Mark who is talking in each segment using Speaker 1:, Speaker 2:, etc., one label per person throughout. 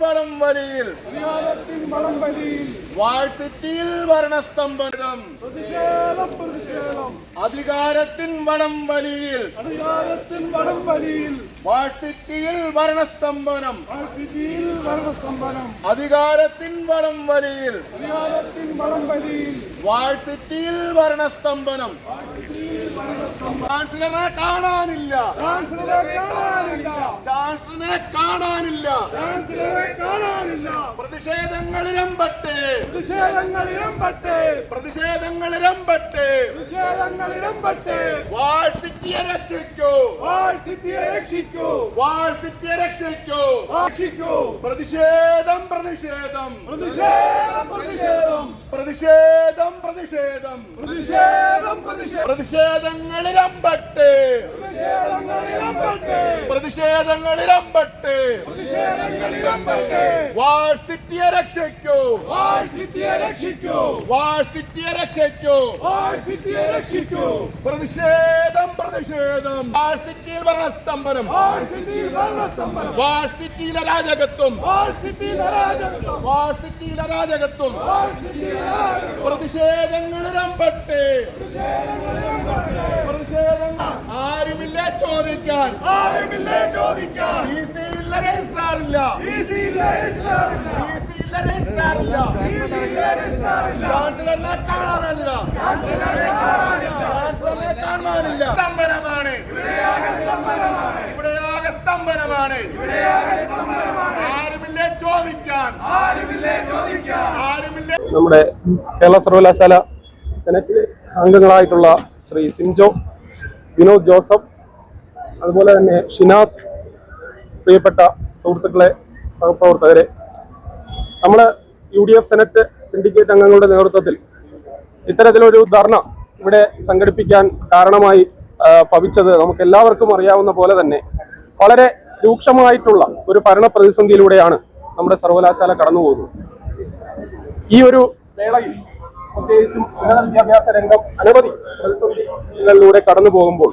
Speaker 1: வளம் വരിയിൽ.
Speaker 2: வியாதத்தின் வளம்
Speaker 1: അധികാരത്തിൻ വടം വലിയിൽ
Speaker 2: അധികാരത്തിൻ വടം വലിയിൽ
Speaker 1: വാഴ്സിറ്റിയിൽ ഭരണസ്തംഭനം.
Speaker 2: ആർജിതിയിൽ
Speaker 1: അധികാരത്തിൻ വടം വലിയിൽ വാഴ്സിറ്റിയിൽ വർണസ്തംഭനം ചാൻസലറെ കാണാനില്ല.
Speaker 2: ചാൻസലറെ കാണാനില്ല.
Speaker 1: ചാൻസലറെ കാണാനില്ല. പ്രതിഷേധങ്ങളിരമ്പട്ടെ
Speaker 2: ഇരമ്പട്ടെ
Speaker 1: പ്രതിഷേധങ്ങൾ ഇരമ്പട്ടെ വാഴ്സിറ്റിയെ രക്ഷിക്കൂ
Speaker 2: വാഴ്സിറ്റിയെ രക്ഷിക്കൂ
Speaker 1: വാഴ്സിറ്റിയെ രക്ഷിക്കൂ
Speaker 2: രക്ഷിക്കൂ
Speaker 1: പ്രതിഷേധം പ്രതിഷേധം.
Speaker 2: പ്രതിഷേധം പ്രതിഷേധം.
Speaker 1: പ്രതിഷേധം പ്രതിഷേധം.
Speaker 2: പ്രതിഷേധം. പ്രതിഷേധങ്ങളിലമ്പട്ടെ പ്രതിഷേധങ്ങളിലമ്പട്ടെ
Speaker 1: വാഴ്സിറ്റിയെ രക്ഷിക്കൂ.
Speaker 2: വാഴ്സിറ്റിയെ രക്ഷിക്കൂ.
Speaker 1: വാഴ്സിറ്റിയെ രക്ഷിക്കൂ.
Speaker 2: വാഴ്സിറ്റിയെ രക്ഷിക്കൂ.
Speaker 1: പ്രതിഷേധ പ്രതിഷേധം. വാഴ്സിറ്റിയിൽ ഭരണസ്തംഭനം.
Speaker 2: വാഴ്സിറ്റിയിൽ അരാജകത്വം വാഴ്സിറ്റിയിൽ അരാജകത്വം
Speaker 1: പ്രതിഷേധങ്ങൾ ഇടംപെട്ട്. പ്രതിഷേധങ്ങൾ ആരുമില്ലേ ചോദിക്കാൻ?
Speaker 2: ആരുമില്ലേ ചോദിക്കാൻ?
Speaker 1: രജിസ്ട്രാറില്ല ചാൻസലറിനെ കാണാനില്ല. ചാൻസലറിനെ കാണാനില്ല. സ്തംഭനമാണ്. ആരുമില്ലേ ചോദിക്കാൻ?
Speaker 2: ആരുമില്ല
Speaker 3: നമ്മുടെ കേരള സർവകലാശാല സെനറ്റിലെ അംഗങ്ങളായിട്ടുള്ള ശ്രീ സിംജോ വിനോദ് ജോസഫ് അതുപോലെ തന്നെ ഷിനാസ് പ്രിയപ്പെട്ട സുഹൃത്തുക്കളെ സഹപ്രവർത്തകരെ നമ്മൾ U D F senate syndicate അംഗങ്ങളുടെ നേതൃത്വത്തിൽ ഇത്തരത്തിലൊരു ധർണ ഇവിടെ സംഘടിപ്പിക്കാൻ കാരണമായി പവിച്ചത് നമുക്ക് എല്ലാവർക്കും അറിയാവുന്ന പോലെ തന്നെ വളരെ രൂക്ഷമായിട്ടുള്ള ഒരു ഭരണ പ്രതിസന്ധിയിലൂടെയാണ് നമ്മുടെ സർവകലാശാല കടന്നു പോകുന്നത് ഈ ഒരു വേളയിൽ പ്രത്യേകിച്ചും ഉന്നത വിദ്യാഭ്യാസ രംഗം അനവധി പ്രതിസന്ധികളിലൂടെ കടന്നു പോകുമ്പോൾ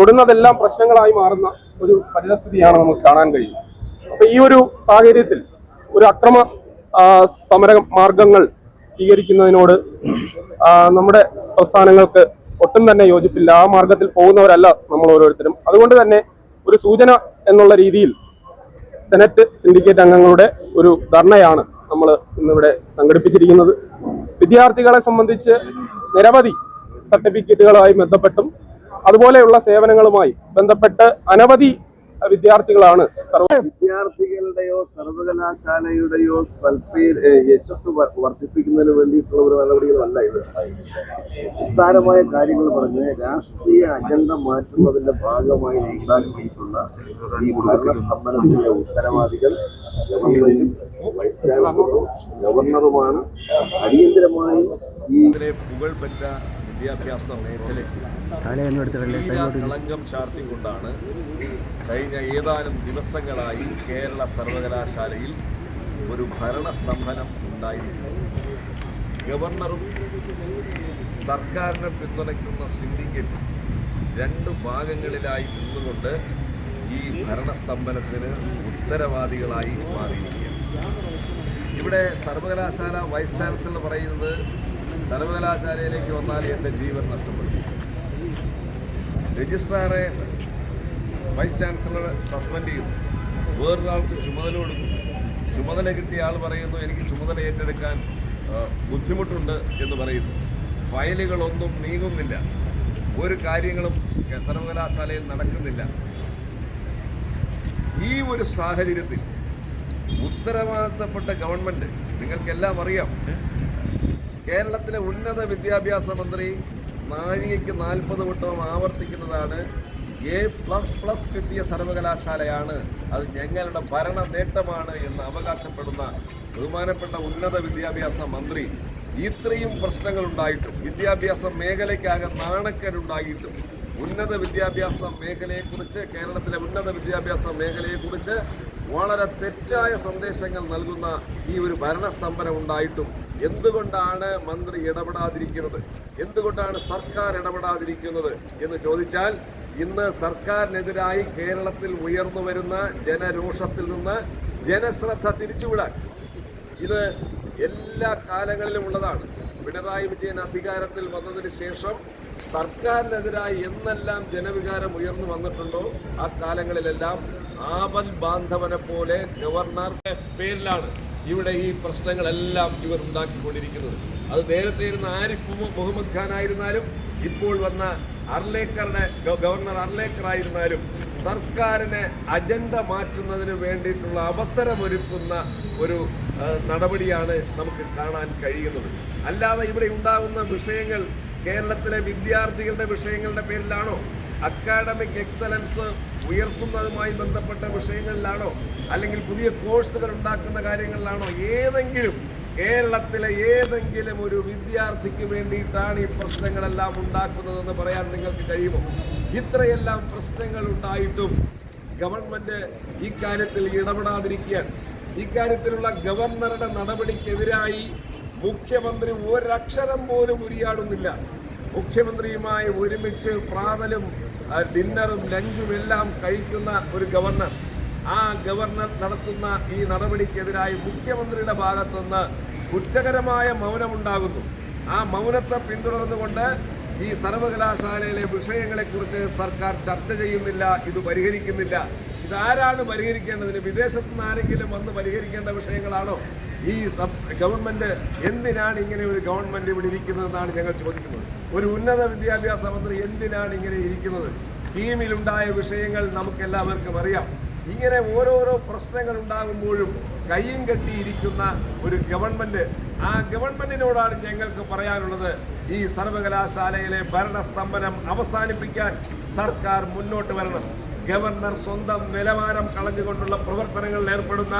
Speaker 3: തൊടുന്നതെല്ലാം പ്രശ്നങ്ങളായി മാറുന്ന ഒരു പരിതസ്ഥിതിയാണ് നമുക്ക് കാണാൻ കഴിയുന്നത്. അപ്പൊ ഈ ഒരു സാഹചര്യത്തിൽ ഒരു അക്രമ സമര മാർഗങ്ങൾ സ്വീകരിക്കുന്നതിനോട് നമ്മുടെ പ്രസ്ഥാനങ്ങൾക്ക് ഒട്ടും തന്നെ യോജിപ്പില്ല. ആ മാർഗത്തിൽ പോകുന്നവരല്ല നമ്മൾ ഓരോരുത്തരും. അതുകൊണ്ട് തന്നെ ഒരു സൂചന എന്നുള്ള രീതിയിൽ സെനറ്റ് സിൻഡിക്കേറ്റ് അംഗങ്ങളുടെ ഒരു ധർണയാണ് നമ്മൾ ഇന്നിവിടെ സംഘടിപ്പിച്ചിരിക്കുന്നത്. വിദ്യാർത്ഥികളെ സംബന്ധിച്ച് നിരവധി സർട്ടിഫിക്കറ്റുകളുമായി ബന്ധപ്പെട്ടും അതുപോലെയുള്ള സേവനങ്ങളുമായി ബന്ധപ്പെട്ട് അനവധി വിദ്യാർത്ഥികളാണ്
Speaker 4: വിദ്യാർത്ഥികളുടെയോ സർവകലാശാലയുടെയോ സൽപ്പേര് യശസ് വർദ്ധിപ്പിക്കുന്നതിന് വേണ്ടിയിട്ടുള്ള ഒരു നടപടികളല്ല ഇത്. നിസ്സാരമായ കാര്യങ്ങൾ പറഞ്ഞ് രാഷ്ട്രീയ അജണ്ട മാറ്റുന്നതിന്റെ ഭാഗമായി നേതാക്കിയിട്ടുള്ള ഈ ഭരണസ്തംഭനത്തിന്റെ ഉത്തരവാദികൾ ഗവൺമെന്റും ഗവർണറുമാണ് അടിയന്തരമായി ഈ
Speaker 5: പുകഴ്പെറ്റ വിദ്യാഭ്യാസ മേഖലയിൽ തീരാ കളങ്കം ചാർത്തിക്കൊണ്ടാണ് കഴിഞ്ഞ ഏതാനും ദിവസങ്ങളായി കേരള സർവകലാശാലയിൽ ഒരു ഭരണസ്തംഭനം ഉണ്ടായിരിക്കുന്നത് ഗവർണറും സർക്കാരിനെ പിന്തുണയ്ക്കുന്ന സിൻഡിക്കറ്റ് രണ്ട് ഭാഗങ്ങളിലായി നിന്നുകൊണ്ട് ഈ ഭരണസ്തംഭനത്തിന് ഉത്തരവാദികളായി മാറിയിരിക്കുകയാണ്. ഇവിടെ സർവകലാശാല വൈസ് ചാൻസലർ പറയുന്നത് സർവകലാശാലയിലേക്ക് വന്നാൽ എന്റെ ജീവൻ നഷ്ടപ്പെടും. രജിസ്ട്രാറെ വൈസ് ചാൻസലർ സസ്പെൻഡ് ചെയ്യുന്നു. വേറൊരാൾക്ക് ചുമതല കൊടുക്കുന്നു. ചുമതല കിട്ടിയ ആൾ പറയുന്നു എനിക്ക് ചുമതല ഏറ്റെടുക്കാൻ ബുദ്ധിമുട്ടുണ്ട് എന്ന് പറയുന്നു. ഫയലുകളൊന്നും നീങ്ങുന്നില്ല. ഒരു കാര്യങ്ങളും സർവകലാശാലയിൽ നടക്കുന്നില്ല. ഈ ഒരു സാഹചര്യത്തിൽ ഉത്തരവാദിത്തപ്പെട്ട ഗവൺമെന്റ് നിങ്ങൾക്കെല്ലാം അറിയാം കേരളത്തിലെ ഉന്നത വിദ്യാഭ്യാസ മന്ത്രി നാഴികയ്ക്ക് നാൽപ്പത് വട്ടം ആവർത്തിക്കുന്നതാണ് എ പ്ലസ് പ്ലസ് കിട്ടിയ സർവകലാശാലയാണ്. അത് ഞങ്ങളുടെ ഭരണ നേട്ടമാണ് എന്ന് അവകാശപ്പെടുന്ന ബഹുമാനപ്പെട്ട ഉന്നത വിദ്യാഭ്യാസ മന്ത്രി. ഇത്രയും പ്രശ്നങ്ങൾ ഉണ്ടായിട്ടും വിദ്യാഭ്യാസ മേഖലയ്ക്കാകെ നാണക്കേടുണ്ടായിട്ടും ഉന്നത വിദ്യാഭ്യാസ മേഖലയെക്കുറിച്ച് കേരളത്തിലെ ഉന്നത വിദ്യാഭ്യാസ മേഖലയെക്കുറിച്ച് വളരെ തെറ്റായ സന്ദേശങ്ങൾ നൽകുന്ന ഈ ഒരു ഭരണസ്തംഭനം ഉണ്ടായിട്ടും എന്തുകൊണ്ടാണ് മന്ത്രി ഇടപെടാതിരിക്കുന്നത്? എന്തുകൊണ്ടാണ് സർക്കാർ ഇടപെടാതിരിക്കുന്നത് എന്ന് ചോദിച്ചാൽ ഇന്ന് സർക്കാരിനെതിരായി കേരളത്തിൽ ഉയർന്നു വരുന്ന ജനരോഷത്തിൽ നിന്ന് ജനശ്രദ്ധ തിരിച്ചുവിടാൻ ഇത് എല്ലാ കാലങ്ങളിലും ഉള്ളതാണ്. പിണറായി വിജയൻ അധികാരത്തിൽ വന്നതിന് ശേഷം സർക്കാരിനെതിരായി എന്നെല്ലാം ജനവികാരം ഉയർന്നു വന്നിട്ടുണ്ടോ? ആ കാലങ്ങളിലെല്ലാം ആപൽ ബാന്ധവനെ പോലെ ഗവർണറുടെ പേരിലാണ് ഇവിടെ ഈ പ്രശ്നങ്ങളെല്ലാം ഇവർ ഉണ്ടാക്കിക്കൊണ്ടിരിക്കുന്നത്. അത് നേരത്തെ ഇരുന്ന ആരിഫ് മുഹമ്മദ് ഖാൻ ആയിരുന്നാലും ഇപ്പോൾ വന്ന അർലേക്കറുടെ ഗവർണർ അർലേക്കർ ആയിരുന്നാലും സർക്കാരിനെ അജണ്ട മാറ്റുന്നതിന് വേണ്ടിയിട്ടുള്ള അവസരമൊരുക്കുന്ന ഒരു നടപടിയാണ് നമുക്ക് കാണാൻ കഴിയുന്നത്. അല്ലാതെ ഇവിടെ ഉണ്ടാകുന്ന വിഷയങ്ങൾ കേരളത്തിലെ വിദ്യാർത്ഥികളുടെ വിഷയങ്ങളുടെ പേരിലാണോ? അക്കാഡമിക് എക്സലൻസ് ഉയർത്തുന്നതുമായി ബന്ധപ്പെട്ട വിഷയങ്ങളിലാണോ? അല്ലെങ്കിൽ പുതിയ കോഴ്സുകൾ ഉണ്ടാക്കുന്ന കാര്യങ്ങളിലാണോ? ഏതെങ്കിലും കേരളത്തിലെ ഏതെങ്കിലും ഒരു വിദ്യാർത്ഥിക്ക് വേണ്ടിയിട്ടാണ് ഈ പ്രശ്നങ്ങളെല്ലാം ഉണ്ടാക്കുന്നതെന്ന് പറയാൻ നിങ്ങൾക്ക് കഴിയുമോ? ഇത്രയെല്ലാം പ്രശ്നങ്ങൾ ഉണ്ടായിട്ടും ഗവൺമെന്റ് ഇക്കാര്യത്തിൽ ഇടപെടാതിരിക്കാൻ ഇക്കാര്യത്തിലുള്ള ഗവർണറുടെ നടപടിക്കെതിരായി മുഖ്യമന്ത്രി ഒരക്ഷരം പോലും ഉരിയാടുന്നില്ല. മുഖ്യമന്ത്രിയുമായി ഒരുമിച്ച് പ്രാതലും ഡിന്നറും ലഞ്ചും എല്ലാം കഴിക്കുന്ന ഒരു ഗവർണർ. ആ ഗവർണർ നടത്തുന്ന ഈ നടപടിക്കെതിരായി മുഖ്യമന്ത്രിയുടെ ഭാഗത്തുനിന്ന് കുറ്റകരമായ മൗനമുണ്ടാകുന്നു. ആ മൗനത്തെ പിന്തുടർന്നുകൊണ്ട് ഈ സർവകലാശാലയിലെ വിഷയങ്ങളെക്കുറിച്ച് സർക്കാർ ചർച്ച ചെയ്യുന്നില്ല ഇത് പരിഹരിക്കുന്നില്ല. ഇതാരാണ് പരിഹരിക്കേണ്ടതിന്? വിദേശത്ത് നിന്ന് ആരെങ്കിലും വന്ന് പരിഹരിക്കേണ്ട വിഷയങ്ങളാണോ? ഈ സബ് ഗവൺമെന്റ് എന്തിനാണ് ഇങ്ങനെ ഒരു ഗവൺമെന്റ് ഇവിടെ ഇരിക്കുന്നതെന്നാണ് ഞങ്ങൾ ചോദിക്കുന്നത്. ഒരു ഉന്നത വിദ്യാഭ്യാസ മന്ത്രി എന്തിനാണ് ഇങ്ങനെ ഇരിക്കുന്നത്? ടീമിലുണ്ടായ വിഷയങ്ങൾ നമുക്ക് എല്ലാവർക്കും അറിയാം. ഇങ്ങനെ ഓരോരോ പ്രശ്നങ്ങൾ ഉണ്ടാകുമ്പോഴും കയ്യും കെട്ടിയിരിക്കുന്ന ഒരു ഗവൺമെന്റ്. ആ ഗവൺമെന്റിനോടാണ് ഞങ്ങൾക്ക് പറയാനുള്ളത് ഈ സർവകലാശാലയിലെ ഭരണസ്തംഭനം അവസാനിപ്പിക്കാൻ സർക്കാർ മുന്നോട്ട് വരണം. ഗവർണർ സ്വന്തം നിലവാരം കളഞ്ഞുകൊണ്ടുള്ള പ്രവർത്തനങ്ങളിൽ ഏർപ്പെടുന്ന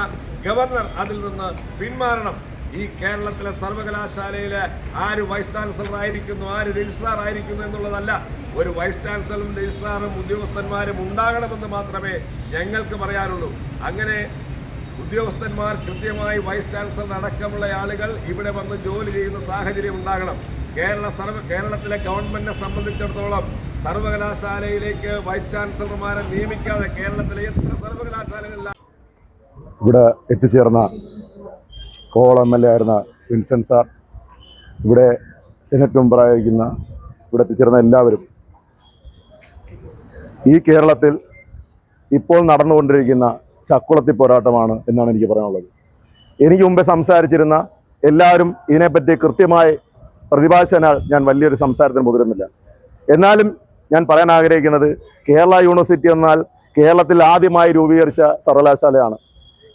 Speaker 5: ഗവർണർ അതിൽ നിന്ന് പിന്മാറണം. ഈ കേരളത്തിലെ സർവകലാശാലയിലെ ആര് വൈസ് ചാൻസലർ ആയിരിക്കുന്നു ആര് രജിസ്ട്രാർ ആയിരിക്കുന്നു എന്നുള്ളതല്ല ഒരു വൈസ് ചാൻസലറും രജിസ്ട്രാറും ഉദ്യോഗസ്ഥന്മാരും ഉണ്ടാകണമെന്ന് മാത്രമേ ഞങ്ങൾക്ക് പറയാനുള്ളൂ. അങ്ങനെ ഉദ്യോഗസ്ഥന്മാർ കൃത്യമായി വൈസ് ചാൻസലർ അടക്കമുള്ള ആളുകൾ ഇവിടെ വന്ന് ജോലി ചെയ്യുന്ന സാഹചര്യം ഉണ്ടാകണം. കേരള സർവ കേരളത്തിലെ ഗവൺമെന്റിനെ സംബന്ധിച്ചിടത്തോളം സർവകലാശാലയിലേക്ക് വൈസ് ചാൻസലർമാരെ നിയമിക്കാതെ കേരളത്തിലെ എത്ര സർവകലാശാലകളിലാണ്
Speaker 6: ഇവിടെ എത്തിച്ചേർന്ന കോൾ എം എൽ എ ആയിരുന്ന വിൻസെന്റ് സാർ ഇവിടെ സെനറ്റ് മെമ്പറായിരിക്കുന്ന ഇവിടെ എത്തിച്ചേർന്ന എല്ലാവരും ഈ കേരളത്തിൽ ഇപ്പോൾ നടന്നുകൊണ്ടിരിക്കുന്ന ചക്കുളത്തി പോരാട്ടമാണ് എന്നാണ് എനിക്ക് പറയാനുള്ളത്. എനിക്ക് മുമ്പേ സംസാരിച്ചിരുന്ന എല്ലാവരും ഇതിനെപ്പറ്റി കൃത്യമായി പ്രതിഭാശനാൽ ഞാൻ വലിയൊരു സംസാരത്തിന് മുതിരുന്നില്ല. എന്നാലും ഞാൻ പറയാൻ ആഗ്രഹിക്കുന്നത് കേരള യൂണിവേഴ്സിറ്റി എന്നാൽ കേരളത്തിൽ ആദ്യമായി രൂപീകരിച്ച സർവകലാശാലയാണ്.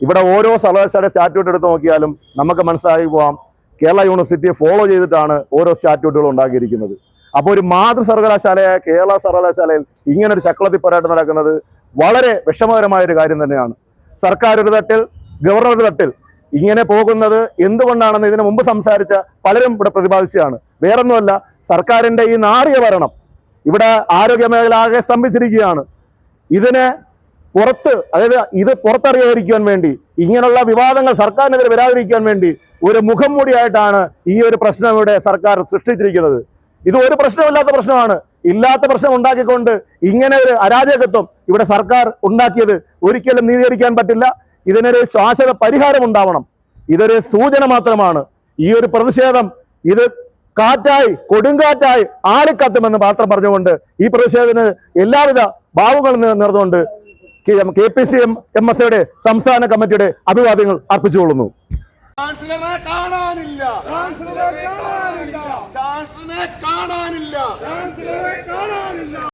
Speaker 6: ഇവിടെ ഓരോ സർവകലാശാല സ്റ്റാറ്റ്യൂട്ട് എടുത്ത് നോക്കിയാലും നമുക്ക് മനസ്സിലാക്കി പോവാം കേരള യൂണിവേഴ്സിറ്റിയെ ഫോളോ ചെയ്തിട്ടാണ് ഓരോ സ്റ്റാറ്റ്യൂട്ടുകൾ ഉണ്ടാക്കിയിരിക്കുന്നത്. അപ്പോൾ ഒരു മാതൃ സർവകലാശാലയായ കേരള സർവകലാശാലയിൽ ഇങ്ങനെ ഒരു ചക്കളത്തി പോരാട്ടം നടക്കുന്നത് വളരെ വിഷമകരമായ ഒരു കാര്യം തന്നെയാണ്. സർക്കാർ ഒരു തട്ടിൽ ഗവർണർ ഒരു തട്ടിൽ ഇങ്ങനെ പോകുന്നത് എന്തുകൊണ്ടാണെന്ന് ഇതിനു മുമ്പ് സംസാരിച്ച പലരും ഇവിടെ പ്രതിപാദിച്ചതാണ്. വേറൊന്നുമല്ല സർക്കാരിന്റെ ഈ നാറിയ ഭരണം ഇവിടെ ആരോഗ്യ മേഖല ആകെ സ്തംഭിച്ചിരിക്കുകയാണ്. ഇതിനെ പുറത്ത് അതായത് ഇത് പുറത്തറിയാതിരിക്കുവാൻ വേണ്ടി ഇങ്ങനെയുള്ള വിവാദങ്ങൾ സർക്കാരിനെതിരെ വരാതിരിക്കാൻ വേണ്ടി ഒരു മുഖം മൂടിയായിട്ടാണ് ഈ ഒരു പ്രശ്നം ഇവിടെ സർക്കാർ സൃഷ്ടിച്ചിരിക്കുന്നത്. ഇത് ഒരു പ്രശ്നമില്ലാത്ത പ്രശ്നമാണ്. ഇല്ലാത്ത പ്രശ്നം ഉണ്ടാക്കിക്കൊണ്ട് ഇങ്ങനെ ഒരു അരാജകത്വം ഇവിടെ സർക്കാർ ഉണ്ടാക്കിയത് ഒരിക്കലും നീതീകരിക്കാൻ പറ്റില്ല. ഇതിനൊരു ശാശ്വത പരിഹാരം ഉണ്ടാവണം. ഇതൊരു സൂചന മാത്രമാണ്. ഈ ഒരു പ്രതിഷേധം ഇത് കാറ്റായി കൊടുങ്കാറ്റായി ആളിക്കത്തുമെന്ന് മാത്രം പറഞ്ഞുകൊണ്ട് ഈ പ്രതിഷേധത്തിന് എല്ലാവിധ ഭാവുകളും നിർന്നുകൊണ്ട് K P C M M S എയുടെ സംസ്ഥാന കമ്മിറ്റിയുടെ അഭിവാദ്യങ്ങൾ അർപ്പിച്ചുകൊള്ളുന്നു.
Speaker 1: ചാൻസലറെ കാണാനില്ല.
Speaker 2: കാണാനില്ല. കാണാനില്ല.